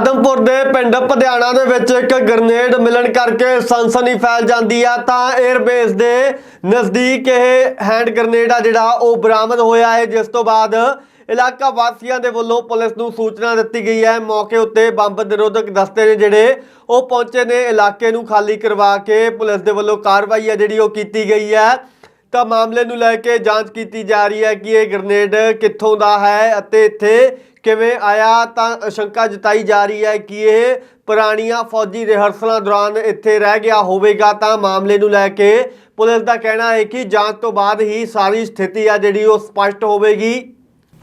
ਆਦਮਪੁਰ ਦੇ ਪਿੰਡ ਪਧਿਆਣਾ ਦੇ ਵਿੱਚ ਇੱਕ ਗ੍ਰਨੇਡ ਮਿਲਣ ਕਰਕੇ ਸਨਸਨੀ ਫੈਲ ਜਾਂਦੀ ਆ, ਤਾਂ 에ਅਰਬੇਸ ਦੇ ਨਜ਼ਦੀਕ ਇਹ ਹੈਂਡ ਗ੍ਰਨੇਡ ਆ ਜਿਹੜਾ, ਉਹ ਬਰਾਮਦ ਹੋਇਆ ਹੈ, ਜਿਸ ਤੋਂ ਬਾਅਦ ਇਲਾਕਾ ਵਾਸੀਆਂ ਦੇ ਵੱਲੋਂ ਪੁਲਿਸ ਨੂੰ ਸੂਚਨਾ ਦਿੱਤੀ ਗਈ ਹੈ। ਮੌਕੇ ਉੱਤੇ ਬੰਬ ਨਿਰੋਧਕ ਦਸਤੇ ਨੇ ਜਿਹੜੇ, ਉਹ ਪਹੁੰਚੇ ਨੇ। ਇਲਾਕੇ ਨੂੰ ਖਾਲੀ ਕਰਵਾ ਕੇ ਪੁਲਿਸ ਦੇ ਵੱਲੋਂ ਕਾਰਵਾਈ ਹੈ ਜਿਹੜੀ ਉਹ ਕੀਤੀ ਗਈ ਹੈ। ਤਾਂ ਮਾਮਲੇ ਨੂੰ ਲੈ ਕੇ ਜਾਂਚ ਕੀਤੀ ਜਾ ਰਹੀ ਹੈ ਕਿ ਇਹ ਗ੍ਰਨੇਡ ਕਿੱਥੋਂ ਦਾ ਹੈ ਅਤੇ ਇੱਥੇ ਕਿਵੇਂ ਆਇਆ ਤਾਂ ਸ਼ੰਕਾ ਜਤਾਈ ਜਾ ਰਹੀ ਹੈ ਕਿ ਇਹ ਪੁਰਾਣੀਆਂ ਫੌਜੀ ਰਿਹਰਸਲਾਂ ਦੌਰਾਨ ਇੱਥੇ ਰਹਿ ਗਿਆ ਹੋਵੇਗਾ ਤਾਂ ਮਾਮਲੇ ਨੂੰ ਲੈ ਕੇ ਪੁਲਿਸ ਦਾ ਕਹਿਣਾ ਹੈ ਕਿ ਜਾਂਚ ਤੋਂ ਬਾਅਦ ਹੀ ਸਾਰੀ ਸਥਿਤੀ ਆ ਜਿਹੜੀ ਉਹ ਸਪਸ਼ਟ ਹੋਵੇਗੀ।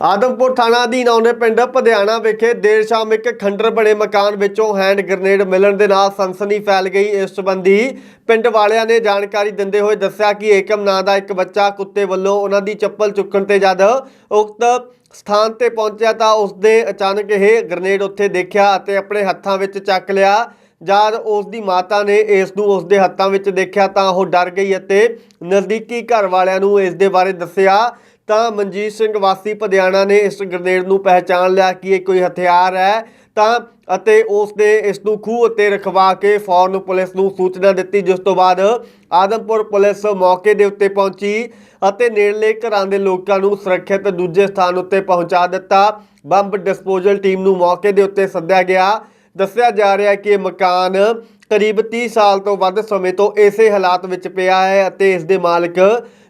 ਆਦਮਪੁਰ ਥਾਣਾ ਅਧੀਨ ਆਉਂਦੇ ਪਿੰਡ ਪਧਿਆਣਾ ਵਿਖੇ ਦੇਰ ਸ਼ਾਮ ਇੱਕ ਖੰਡਰ ਬਣੇ ਮਕਾਨ ਵਿੱਚੋਂ ਹੈਂਡ ਗ੍ਰਨੇਡ ਮਿਲਣ ਦੇ ਨਾਲ ਸਨਸਨੀ ਫੈਲ ਗਈ। ਇਸ ਸੰਬੰਧੀ ਪਿੰਡ ਵਾਲਿਆਂ ਨੇ ਜਾਣਕਾਰੀ ਦਿੰਦੇ ਹੋਏ ਦੱਸਿਆ ਕਿ ਏਕਮ ਨਾਂ ਦਾ ਇੱਕ ਬੱਚਾ ਕੁੱਤੇ ਵੱਲੋਂ ਉਹਨਾਂ ਦੀ ਚੱਪਲ ਚੁੱਕਣ ਤੇ ਜਦ ਉਕਤ ਸਥਾਨ ਤੇ ਪਹੁੰਚਿਆ ਤਾਂ ਉਸਦੇ ਅਚਾਨਕ ਇਹ ਗ੍ਰਨੇਡ ਉੱਥੇ ਦੇਖਿਆ ਅਤੇ ਆਪਣੇ ਹੱਥਾਂ ਵਿੱਚ ਚੱਕ ਲਿਆ। ਜਦ ਉਸ ਦੀ ਮਾਤਾ ਨੇ ਇਸ ਨੂੰ ਉਸ ਦੇ ਹੱਥਾਂ ਵਿੱਚ ਦੇਖਿਆ ਤਾਂ ਉਹ ਡਰ ਗਈ ਅਤੇ ਨਜ਼ਦੀਕੀ ਘਰ ਵਾਲਿਆਂ ਨੂੰ ਇਸ ਦੇ ਬਾਰੇ ਦੱਸਿਆ ਤਾਂ ਮਨਜੀਤ ਸਿੰਘ ਵਾਸੀ ਪਧਿਆਣਾ ਨੇ ਇਸ ਗ੍ਰਨੇਡ ਨੂੰ ਪਹਿਚਾਨ ਲਿਆ ਕਿ ਇਹ ਕੋਈ ਹਥਿਆਰ ਹੈ। ਤਾਂ ਅਤੇ ਉਸ ਨੇ ਇਸ ਨੂੰ ਖੂਹ ਉੱਤੇ ਰਖਵਾ ਕੇ ਫੌਰਨ ਪੁਲਿਸ ਨੂੰ ਸੂਚਨਾ ਦਿੱਤੀ, ਜਿਸ ਤੋਂ ਬਾਅਦ ਆਦਮਪੁਰ ਪੁਲਿਸ ਮੌਕੇ ਦੇ ਉੱਤੇ ਪਹੁੰਚੀ ਅਤੇ ਨੇੜਲੇ ਘਰਾਂ ਦੇ ਲੋਕਾਂ ਨੂੰ ਸੁਰੱਖਿਅਤ ਦੂਜੇ ਸਥਾਨ ਉੱਤੇ ਪਹੁੰਚਾ ਦਿੱਤਾ। ਬੰਬ ਡਿਸਪੋਜ਼ਲ ਟੀਮ ਨੂੰ ਮੌਕੇ ਦੇ ਉੱਤੇ ਸੱਦਿਆ ਗਿਆ। ਦੱਸਿਆ ਜਾ ਰਿਹਾ ਹੈ ਕਿ ਇਹ ਮਕਾਨ ਕਰੀਬ 30 ਸਾਲ ਤੋਂ ਵੱਧ ਸਮੇਂ ਤੋਂ ਇਸੇ ਹਾਲਾਤ ਵਿੱਚ ਪਿਆ ਹੈ ਅਤੇ ਇਸ ਦੇ ਮਾਲਕ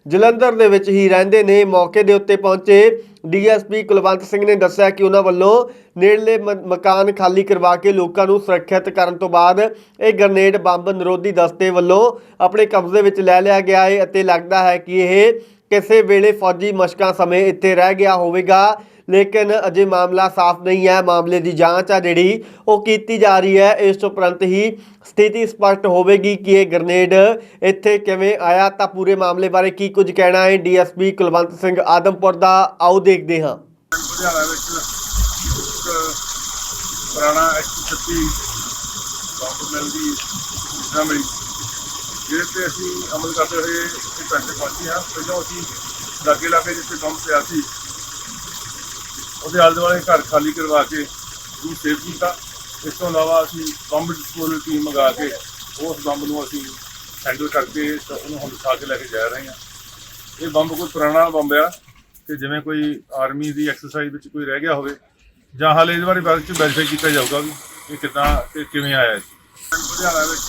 ਜਲੰਧਰ ਦੇ ਵਿੱਚ ਹੀ ਰਹਿੰਦੇ ਨੇ। ਮੌਕੇ ਦੇ ਉੱਤੇ ਪਹੁੰਚੇ ਡੀਐਸਪੀ ਕੁਲਵੰਤ ਸਿੰਘ ਨੇ ਦੱਸਿਆ ਕਿ ਉਹਨਾਂ ਵੱਲੋਂ ਨੇੜਲੇ ਮ- ਮਕਾਨ ਖਾਲੀ ਕਰਵਾ ਕੇ ਲੋਕਾਂ ਨੂੰ ਸੁਰੱਖਿਅਤ ਕਰਨ ਤੋਂ ਬਾਅਦ ਇਹ ਗ੍ਰਨੇਡ ਬੰਬ ਨਿਰੋਧੀ ਦਸਤੇ ਵੱਲੋਂ ਆਪਣੇ ਕਬਜ਼ੇ ਵਿੱਚ ਲੈ ਲਿਆ ਗਿਆ ਹੈ ਅਤੇ ਲੱਗਦਾ ਹੈ ਕਿ ਇਹ ਕਿਸੇ ਵੇਲੇ ਫੌਜੀ ਮਸ਼ਕਾਂ ਸਮੇਂ ਇੱਥੇ ਰਹਿ ਗਿਆ ਹੋਵੇਗਾ। ਲੇਕਿਨ ਅਜੇ ਮਾਮਲਾ ਸਾਫ਼ ਨਹੀਂ ਹੈ। ਮਾਮਲੇ ਦੀ ਜਾਂਚ ਆ ਜਿਹੜੀ ਉਹ ਕੀਤੀ ਜਾ ਰਹੀ ਹੈ। ਇਸ ਤੋਂ ਉਪਰੰਤ ਹੀ ਸਥਿਤੀ ਸਪਸ਼ਟ ਹੋਵੇਗੀ ਕਿ ਇਹ ਗ੍ਰਨੇਡ ਇੱਥੇ ਕਿਵੇਂ ਆਇਆ। ਤਾਂ ਪੂਰੇ ਮਾਮਲੇ ਬਾਰੇ ਕੀ ਕੁਝ ਕਹਿਣਾ ਹੈ? ਡੀਐਸਪੀ ਕੁਲਵੰਤ ਸਿੰਘ ਆਦਮਪੁਰ ਦਾ। ਆਓ ਦੇਖਦੇ ਹਾਂ। ਲੁਧਿਆਣਾ ਵਿੱਚ ਇੱਕ ਪੁਰਾਣਾ ਐਕਟ 36 ਬੰਬ ਮਿਲ ਦੀ ਸੂਚਨਾ ਮਿਲੀ ਜਿਹਦੇ ਤੇ ਅਸੀਂ ਅਮਲ ਕਰਦੇ ਹੋਏ ਇੱਥੇ ਪਹੁੰਚੇ ਹਾਂ ਪਹਿਲਾਂ ਅਸੀਂ ਲਾਗੇ ਲਾਗੇ ਜਿੱਥੇ ਬੰਬ ਪਿਆ ਸੀ ਉਹਦੇ ਆਲੇ ਦੁਆਲੇ ਘਰ ਖਾਲੀ ਕਰਵਾ ਕੇ ਉਹਨੂੰ ਸੇਵ ਕੀਤਾ ਇਸ ਤੋਂ ਇਲਾਵਾ ਅਸੀਂ ਬੰਬ ਡਿਸਪੋਜ਼ਲ ਟੀਮ ਮੰਗਾ ਕੇ ਉਸ ਬੰਬ ਨੂੰ ਅਸੀਂ ਹੈਂਡਲ ਕਰਕੇ ਉਹਨੂੰ ਹੁਣ ਦਿਖਾ ਕੇ ਲੈ ਕੇ ਜਾ ਰਹੇ ਹਾਂ। ਇਹ ਬੰਬ ਕੋਈ ਪੁਰਾਣਾ ਬੰਬ ਆ ਤੇ ਜਿਵੇਂ ਕੋਈ ਆਰਮੀ ਦੀ ਐਕਸਰਸਾਈਜ਼ ਵਿੱਚ ਕੋਈ ਰਹਿ ਗਿਆ ਹੋਵੇ ਜਾਂ ਹਾਲੇ ਇਹਦੇ ਬਾਰੇ ਬਾਅਦ ਚ ਵੈਰੀਫਾਈ ਕੀਤਾ ਜਾਊਗਾ ਵੀ ਇਹ ਕਿੱਦਾਂ ਤੇ ਕਿਵੇਂ ਆਇਆ ਹੈ ਲੁਧਿਆਣਾ ਵਿੱਚ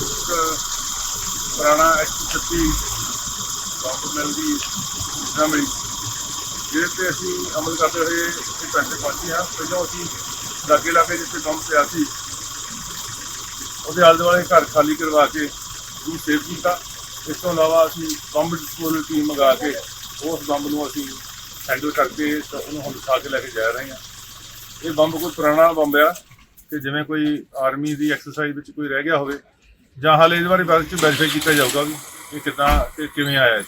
ਇੱਕ ਪੁਰਾਣਾ ਐਕਟ 36 ਬੰਬ ਮਿਲ ਦੀ ਸੂਚਨਾ ਮਿਲੀ ਜਿਹਦੇ ਤੇ ਅਸੀਂ ਅਮਲ ਕਰਦੇ ਹੋਏ ਇੱਥੇ ਪਿੰਡ ਪਹੁੰਚੇ ਹਾਂ ਪਹਿਲਾਂ ਅਸੀਂ ਲਾਗੇ ਲਾਗੇ ਜਿੱਥੇ ਬੰਬ ਪਿਆ ਸੀ, ਉਹਦੇ ਆਲੇ ਦੁਆਲੇ ਘਰ ਖਾਲੀ ਕਰਵਾ ਕੇ ਉਹਨੂੰ ਸੇਵ ਕੀਤਾ। ਇਸ ਤੋਂ ਇਲਾਵਾ ਅਸੀਂ ਬੰਬ ਡਿਸਪੋਜ਼ਲ ਟੀਮ ਮੰਗਾ ਕੇ ਉਸ ਬੰਬ ਨੂੰ ਅਸੀਂ ਹੈਂਡਲ ਕਰਕੇ ਤਾਂ ਉਹਨੂੰ ਹੁਣ ਦਿਖਾ ਕੇ ਲੈ ਕੇ ਜਾ ਰਹੇ ਹਾਂ। ਇਹ ਬੰਬ ਕੋਈ ਪੁਰਾਣਾ ਬੰਬ ਆ, ਤੇ ਜਿਵੇਂ ਕੋਈ ਆਰਮੀ ਦੀ ਐਕਸਰਸਾਈਜ਼ ਵਿੱਚ ਕੋਈ ਰਹਿ ਗਿਆ ਹੋਵੇ, ਜਾਂ ਹਾਲੇ ਇਹਦੇ ਬਾਰੇ ਬਾਅਦ ਚ ਵੈਰੀਫਾਈ ਕੀਤਾ ਜਾਊਗਾ ਵੀ ਇਹ ਕਿੱਦਾਂ ਤੇ ਕਿਵੇਂ ਆਇਆ ਹੈ